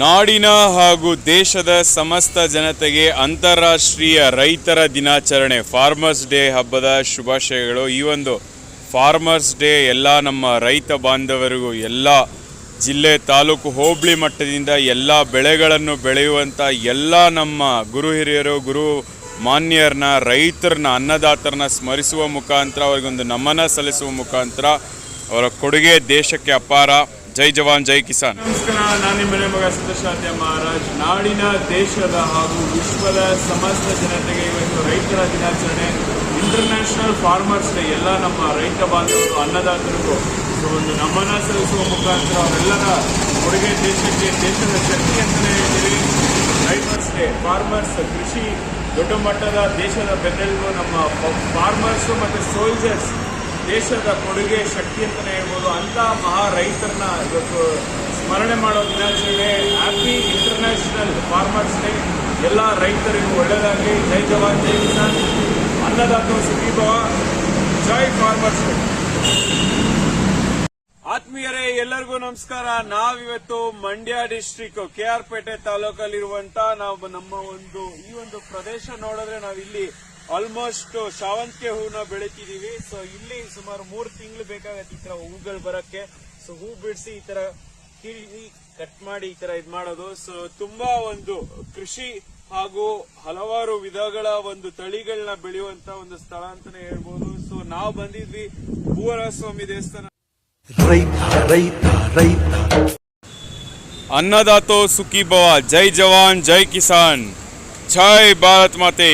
ನಾಡಿನ ಹಾಗೂ ದೇಶದ ಸಮಸ್ತ ಜನತೆಗೆ ಅಂತಾರಾಷ್ಟ್ರೀಯ ರೈತರ ದಿನಾಚರಣೆ ಫಾರ್ಮರ್ಸ್ ಡೇ ಹಬ್ಬದ ಶುಭಾಶಯಗಳು. ಈ ಒಂದು ಫಾರ್ಮರ್ಸ್ ಡೇ ಎಲ್ಲ ನಮ್ಮ ರೈತ ಬಾಂಧವರಿಗೂ, ಎಲ್ಲ ಜಿಲ್ಲೆ ತಾಲೂಕು ಹೋಬಳಿ ಮಟ್ಟದಿಂದ ಎಲ್ಲ ಬೆಳೆಗಳನ್ನು ಬೆಳೆಯುವಂಥ ಎಲ್ಲ ನಮ್ಮ ಗುರು ಹಿರಿಯರು, ಗುರು ಮಾನ್ಯರನ್ನ, ರೈತರನ್ನ, ಅನ್ನದಾತರನ್ನ ಸ್ಮರಿಸುವ ಮುಖಾಂತರ, ಅವರಿಗೊಂದು ನಮನ ಸಲ್ಲಿಸುವ ಮುಖಾಂತರ ಅವರ ಕೊಡುಗೆ ದೇಶಕ್ಕೆ ಅಪಾರ. ಜೈ ಜವಾನ್, ಜೈ ಕಿಸಾನ್. ನಮಸ್ಕಾರ, ನಾನು ನಿಮ್ಮ ಮಗ ಸತಶಾದ್ಯ ಮಹಾರಾಜ್. ನಾಡಿನ ದೇಶದ ಹಾಗೂ ವಿಶ್ವದ ಸಮಸ್ತ ಜನತೆಗೆ ಇವತ್ತು ರೈತರ ದಿನಾಚರಣೆ ಇಂಟರ್ನ್ಯಾಷನಲ್ ಫಾರ್ಮರ್ಸ್ ಡೇ ಎಲ್ಲ ನಮ್ಮ ರೈತ ಬಾಂಧವರು, ಅನ್ನದಾತರಿಗೂ. ಸೊ, ಒಂದು ನಮನ ಸಲ್ಲಿಸುವ ಮುಖಾಂತರ ಅವರೆಲ್ಲರ ಕೊಡುಗೆ ದೇಶಕ್ಕೆ, ದೇಶದ ಶಕ್ತಿ ಅಂತಲೇ ಹೇಳ್ತೀವಿ ರೈತರ್ಸ್ ಡೇ ಫಾರ್ಮರ್ಸ್ ಕೃಷಿ ದೊಡ್ಡ ಮಟ್ಟದ ದೇಶದ ಬೆನ್ನೆಲುಬು ನಮ್ಮ ಫಾರ್ಮರ್ಸ್ ಮತ್ತು ಸೋಲ್ಜರ್ಸ್ ದೇಶದ ಕೊಡುಗೆ ಶಕ್ತಿ ಅಂತಲೇ ಹೇಳ್ಬೋದು. ಅಂಥ ಮಹಾ ರೈತರನ್ನ ಇವತ್ತು ಸ್ಮರಣೆ ಮಾಡೋ ದಿನಾಚರಣೆ. ಹ್ಯಾಪಿ ಇಂಟರ್ನ್ಯಾಷನಲ್ ಫಾರ್ಮರ್ಸ್ ಡೇ ಎಲ್ಲ ರೈತರಿಗೂ ಒಳ್ಳೆಯದಾಗಲಿ. ಜೈ ಜವಾನ್, ಜೈ ಕಿಸಾನ್. ಅನ್ನದಾತ ಸುಖಿ ಭವ. ಜೈ ಫಾರ್ಮರ್ಸ್ ಡೇ ಆತ್ಮೀಯರೇ, ಎಲ್ಲರಿಗೂ ನಮಸ್ಕಾರ. ನಾವಿವತ್ತು Mandya district K R Pete ತಾಲೂಕಲ್ಲಿರುವಂತ ನಾವು ನಮ್ಮ ಒಂದು, ಈ ಒಂದು ಪ್ರದೇಶ ನೋಡಿದ್ರೆ ನಾವಿಲ್ಲಿ ಆಲ್ಮೋಸ್ಟ್ ಶಾವಂತಿಗೆ ಹೂವನ್ನ ಬೆಳಿತಿದೀವಿ. ಸೊ ಇಲ್ಲಿ ಸುಮಾರು ಮೂರು ತಿಂಗಳು ಬೇಕಾಗತ್ತೆ ಈ ತರ ಹೂಗಳು ಬರಕ್ಕೆ. ಸೊ ಹೂ ಬಿಡಿಸಿ ಈ ತರ ಕಿಳಿ ಕಟ್ ಮಾಡಿ ಈ ತರ ಇದ್ ಮಾಡೋದು. ಸೊ ತುಂಬಾ ಒಂದು ಕೃಷಿ ಹಾಗೂ ಹಲವಾರು ವಿಧಗಳ ಒಂದು ತಳಿಗಳನ್ನ ಬೆಳೆಯುವಂತ ಒಂದು ಸ್ಥಳ ಅಂತಾನೆ ಹೇಳ್ಬೋದು. ಸೊ ನಾವು ಬಂದಿದ್ವಿ ಭೂವರಸ್ವಾಮಿ ದೇವಸ್ಥಾನ. ಅನ್ನದಾತೋ ಸುಖಿ ಭವ ಜೈ ಜವಾನ್, ಜೈ ಕಿಸಾನ್. ಜೈ ಭಾರತ್ ಮಾತೆ.